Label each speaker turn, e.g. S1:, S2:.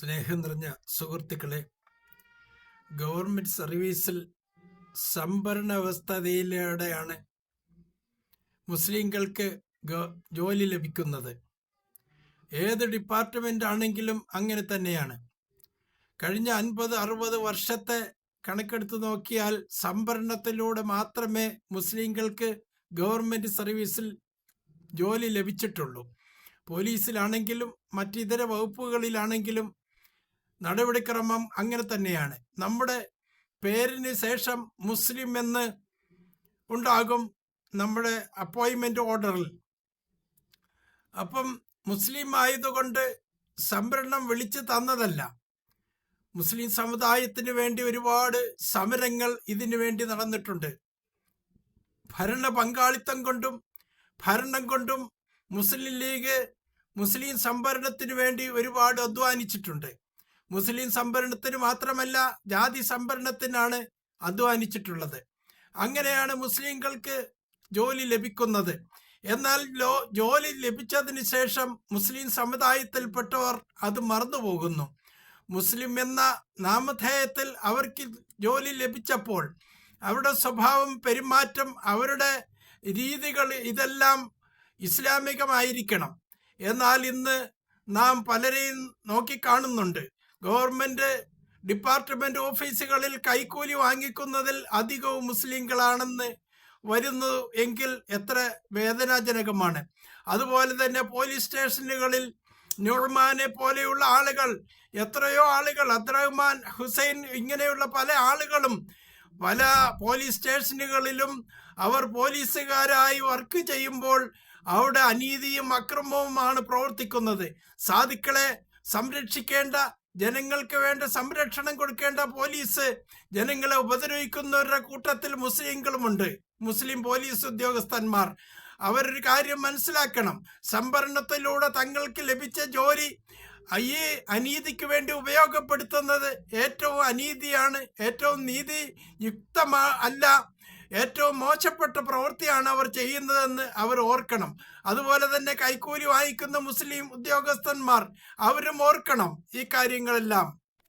S1: സ്നേഹം നിറഞ്ഞ സുഹൃത്തുക്കളെ ഗവൺമെന്റ് സർവീസിൽ സംഭരണ വ്യവസ്ഥതയിലൂടെയാണ് മുസ്ലിങ്ങൾക്ക് ജോലി ലഭിക്കുന്നത്. ഏത് ഡിപ്പാർട്ട്മെന്റ് ആണെങ്കിലും അങ്ങനെ തന്നെയാണ്. കഴിഞ്ഞ അൻപത് അറുപത് വർഷത്തെ കണക്കെടുത്ത് നോക്കിയാൽ സംഭരണത്തിലൂടെ മാത്രമേ മുസ്ലിങ്ങൾക്ക് ഗവൺമെന്റ് സർവീസിൽ ജോലി ലഭിച്ചിട്ടുള്ളൂ. പോലീസിലാണെങ്കിലും മറ്റിതര വകുപ്പുകളിലാണെങ്കിലും നടപടിക്രമം അങ്ങനെ തന്നെയാണ്. നമ്മുടെ പേരിന് ശേഷം മുസ്ലിം എന്ന് ഉണ്ടാകും നമ്മുടെ അപ്പോയിൻമെന്റ് ഓർഡറിൽ അപ്പം മുസ്ലിം ആയതുകൊണ്ട് സംവരണം വിളിച്ചു തന്നതല്ല. മുസ്ലിം സമുദായത്തിന് വേണ്ടി ഒരുപാട് സമരങ്ങൾ ഇതിനു വേണ്ടി നടന്നിട്ടുണ്ട്. ഭരണ പങ്കാളിത്തം കൊണ്ടും ഭരണം കൊണ്ടും മുസ്ലിം ലീഗ് മുസ്ലിം സംവരണത്തിന് വേണ്ടി ഒരുപാട് അധ്വാനിച്ചിട്ടുണ്ട്. മുസ്ലിം സംവരണത്തിന് മാത്രമല്ല ജാതി സംവരണത്തിനാണ് അധ്വാനിച്ചിട്ടുള്ളത്. അങ്ങനെയാണ് മുസ്ലിങ്ങൾക്ക് ജോലി ലഭിക്കുന്നത്. എന്നാൽ ലോ ജോലി ലഭിച്ചതിന് ശേഷം മുസ്ലിം സമുദായത്തിൽപ്പെട്ടവർ അത് മറന്നുപോകുന്നു. മുസ്ലിം എന്ന നാമധേയത്തിൽ അവർക്ക് ജോലി ലഭിച്ചപ്പോൾ അവരുടെ സ്വഭാവം പെരുമാറ്റം അവരുടെ രീതികൾ ഇതെല്ലാം ഇസ്ലാമികമായിരിക്കണം. എന്നാൽ ഇന്ന് നാം പലരെയും നോക്കിക്കാണുന്നുണ്ട്. ഗവൺമെന്റ് ഡിപ്പാർട്ട്മെന്റ് ഓഫീസുകളിൽ കൈക്കൂലി വാങ്ങിക്കുന്നതിൽ അധികവും മുസ്ലിങ്ങളാണെന്ന് വരുന്നു എങ്കിൽ എത്ര വേദനാജനകമാണ്. അതുപോലെ തന്നെ പോലീസ് സ്റ്റേഷനുകളിൽ നുർമാനെ പോലെയുള്ള ആളുകൾ എത്രയോ ആളുകൾ അദ്രഹ്മാൻ ഹുസൈൻ ഇങ്ങനെയുള്ള പല ആളുകളും പല പോലീസ് സ്റ്റേഷനുകളിലും അവർ പോലീസുകാരായി വർക്ക് ചെയ്യുമ്പോൾ അവിടെ അനീതിയും അക്രമവുമാണ് പ്രവർത്തിക്കുന്നത്. സാധുക്കളെ സംരക്ഷിക്കേണ്ട ജനങ്ങൾക്ക് വേണ്ട സംരക്ഷണം കൊടുക്കേണ്ട പോലീസ് ജനങ്ങളെ ഉപദ്രവിക്കുന്നവരുടെ കൂട്ടത്തിൽ മുസ്ലിങ്ങളുമുണ്ട് മുസ്ലിം പോലീസ് ഉദ്യോഗസ്ഥന്മാർ അവരൊരു കാര്യം മനസ്സിലാക്കണം. സംഭരണത്തിലൂടെ തങ്ങൾക്ക് ലഭിച്ച ജോലി ഈ അനീതിക്ക് വേണ്ടി ഉപയോഗപ്പെടുത്തുന്നത് ഏറ്റവും അനീതിയാണ് ഏറ്റവും നീതി യുക്തമാ അല്ല ഏറ്റവും മോശപ്പെട്ട പ്രവൃത്തിയാണ് അവർ ചെയ്യുന്നതെന്ന് അവർ ഓർക്കണം. അതുപോലെ തന്നെ കൈക്കൂലി വാങ്ങിക്കുന്ന മുസ്ലിം ഉദ്യോഗസ്ഥന്മാർ അവരും ഓർക്കണം ഈ കാര്യങ്ങളെല്ലാം.